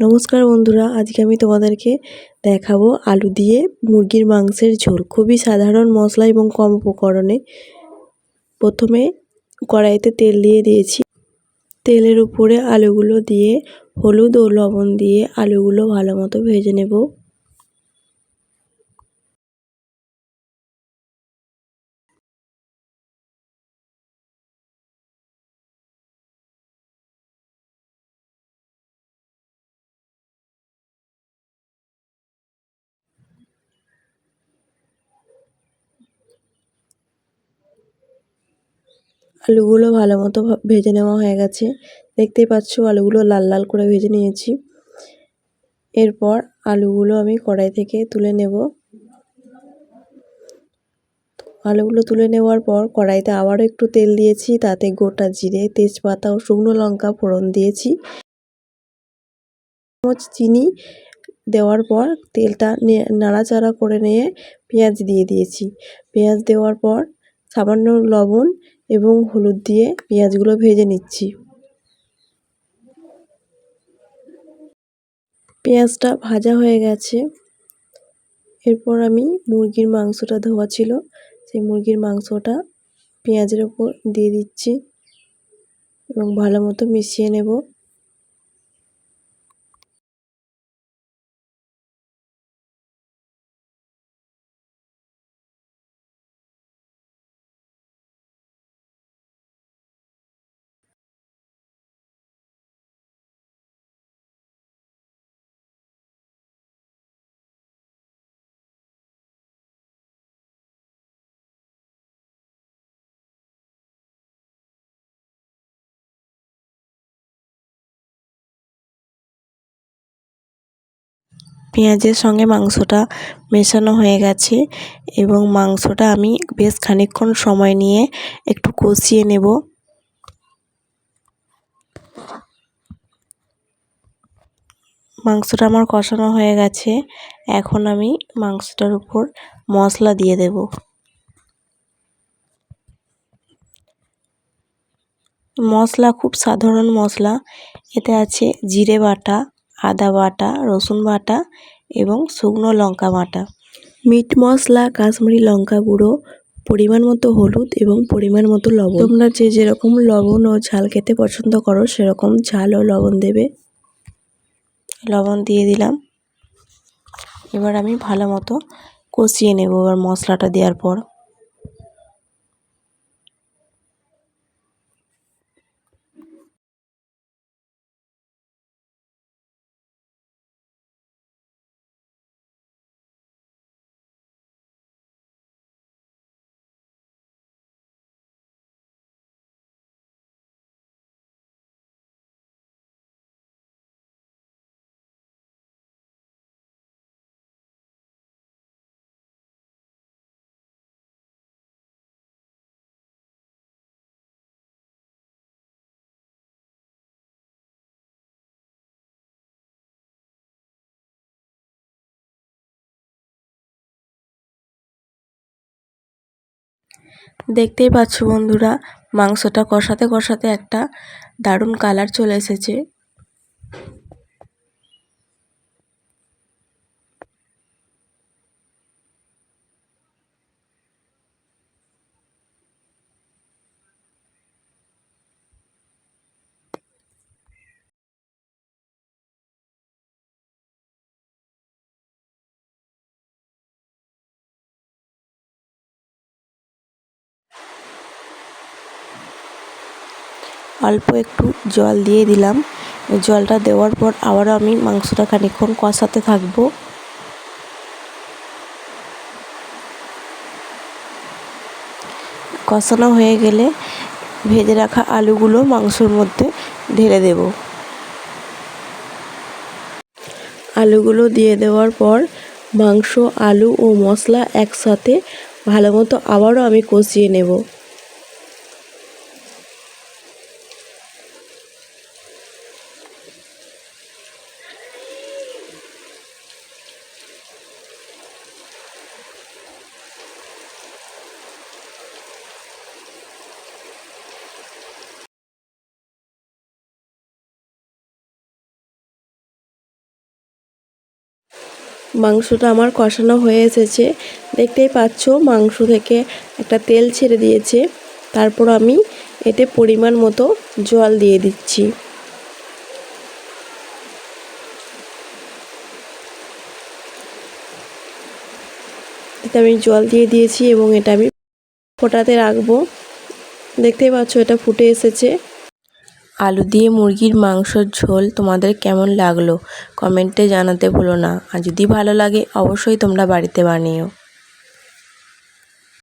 নমস্কার বন্ধুরা, আজকে আমি তোমাদেরকে দেখাবো আলু দিয়ে মুরগির মাংসের ঝোল। খুবই সাধারণ মশলা এবং কম উপকরণে। প্রথমে কড়াইতে তেল দিয়ে দিয়েছি। তেলের উপরে আলুগুলো দিয়ে হলুদ ও লবণ দিয়ে আলুগুলো ভালো মতো ভেজে নেব। আলুগুলো ভালো মতো ভেজে নেওয়া হয়ে গেছে। দেখতেই পাচ্ছ, আলুগুলো লাল লাল করে ভেজে নিয়েছি। এরপর আলুগুলো আমি কড়াই থেকে তুলে নেব। আলুগুলো তুলে নেওয়ার পর কড়াইতে আবারও একটু তেল দিয়েছি, তাতে গোটা জিরে, তেজপাতা ও শুকনো লঙ্কা ফোড়ন দিয়েছি। চামচ চিনি দেওয়ার পর তেলটা নাড়াচাড়া করে নিয়ে পেঁয়াজ দিয়ে দিয়েছি। পেঁয়াজ দেওয়ার পর সামান্য লবণ এবং হলুদ দিয়ে পেঁয়াজগুলো ভেজে নিচ্ছি। পেঁয়াজটা ভাজা হয়ে গেছে। এরপর আমি মুরগির মাংসটা ধোয়া ছিল, সেই মুরগির মাংসটা পেঁয়াজের ওপর দিয়ে দিচ্ছি এবং ভালো মতো মিশিয়ে নেব। পেঁয়াজের সঙ্গে মাংসটা মেশানো হয়ে গেছে এবং মাংসটা আমি বেশ খানিকক্ষণ সময় নিয়ে একটু কষিয়ে নেব। মাংসটা আমার কষানো হয়ে গেছে। এখন আমি মাংসটার উপর মশলা দিয়ে দেব। মশলা খুব সাধারণ মশলা। এতে আছে জিরে বাটা আদা বাটা, রসুন বাটা এবং শুকনো লঙ্কা বাটা। মিট মশলা, কাশ্মীরি লঙ্কা গুঁড়ো, পরিমাণ মতো হলুদ এবং পরিমাণ মতো লবণ। তোমরা যে যেরকম লবণ ও ঝাল খেতে পছন্দ করো, সেরকম ঝাল ও লবণ দেবে। লবণ দিয়ে দিলাম। এবার আমি ভালো মতো কষিয়ে নেব এবার মশলাটা দেওয়ার পর। দেখতেই পাচ্ছ বন্ধুরা মাংসটা কষাতে কষাতে একটা দারুণ কালার চলে এসেছে। অল্প একটু জল দিয়ে দিলাম। জলটা দেওয়ার পর আবারও আমি মাংসটা খানিকক্ষণ কষাতে থাকব। কষানো হয়ে গেলে ভেজে রাখা আলুগুলো মাংসর মধ্যে ঢেলে দেব। আলুগুলো দিয়ে দেওয়ার পর মাংস, আলু ও মশলা একসাথে ভালো মতো আবারও আমি কষিয়ে নেব। মাংসটা আমার কষানো হয়ে এসেছে। দেখতেই পাচ্ছ, মাংস থেকে একটা তেল ছেড়ে দিয়েছে। তারপর আমি এতে পরিমাণ মতো জল দিয়ে দিচ্ছি। এতে আমি জল দিয়ে দিয়েছি এবং এটা আমি ফোটাতে রাখব। দেখতেই পাচ্ছ, এটা ফুটে এসেছে। আলু দিয়ে মুরগির মাংসর ঝোল তোমাদের কেমন লাগল? কমেন্টে জানাতে ভুলো না। আর যদি ভালো লাগে, অবশ্যই তোমরা বাড়িতে বানিও।